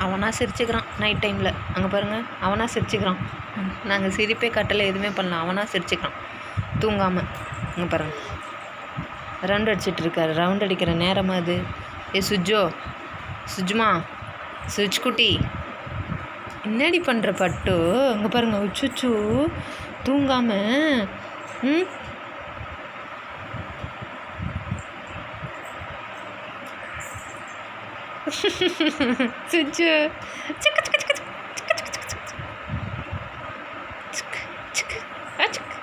அவனாக சிரிச்சுக்கிறான் நைட் டைமில் அங்கே பாருங்கள் அவனாக சிரிச்சுக்கிறான். நாங்கள் சிரிப்பே கட்டலை எதுவுமே பண்ணல. அவனாக சிரிச்சுக்கிறான். தூங்காமல் அங்கே பாருங்கள் ரவுண்ட் அடிச்சிட்டு இருக்காரு. ரவுண்ட் அடிக்கிற நேரமாக அது? ஏ சுஜ்ஜோ. சுஜ்மா. சுஜ் குட்டி. என்னடி பண்ணுற பட்டு? அங்கே பாருங்க. உச்சுச்சு. தூங்காமல் ம்? சுஜு சிக்கு சிக்கு சிக்கு சிக்கு சிக்கு சிக்கு சிக்கு சிக்கு சிக்கு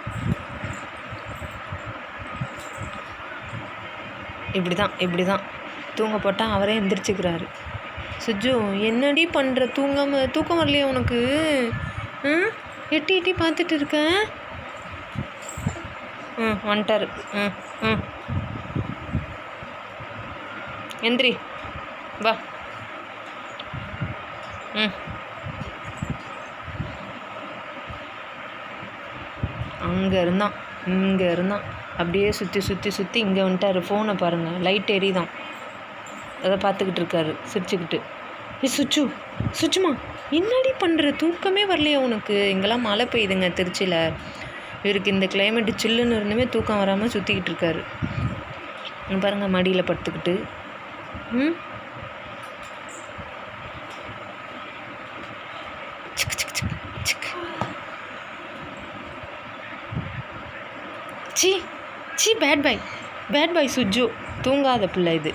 இப்படி தான் இப்படி தான் தூங்க போட்டால் அவரே எந்திரிச்சுக்கிறாரு. சுஜு என்னடி பண்ணுற தூங்காம தூக்கம் வரலையே உனக்கு? ம்? எட்டி எட்டி பார்த்துட்டு இருக்க? ம் வந்துட்டாரு. ம் ம். எந்திரி. வா. ம். அங்கே இருந்தான் இங்கே இருந்தான். அப்படியே சுற்றி சுற்றி சுற்றி இங்கே வந்துட்டாரு. ஃபோனை பாருங்கள் லைட் எரிதான். அதை பார்த்துக்கிட்டு இருக்காரு சிரிச்சுக்கிட்டு. ஏ சுச்சு சுச்சுமா என்னடி பண்ணுற தூக்கமே வரலையா உனக்கு. இங்கெல்லாம் மழை பெய்யுதுங்க திருச்சியில். இவருக்கு இந்த கிளைமேட்டு சில்லுன்னு இருந்துமே தூக்கம் வராமல் சுற்றிக்கிட்டு இருக்காரு. பாருங்கள் மடியில் படுத்துக்கிட்டு. ம் சிக்கு சிக்கு சிக்கு சிக்கு சி சி பேட் பாய் பேட் பாய் சுஜு தூங்காத பிள்ளை இது.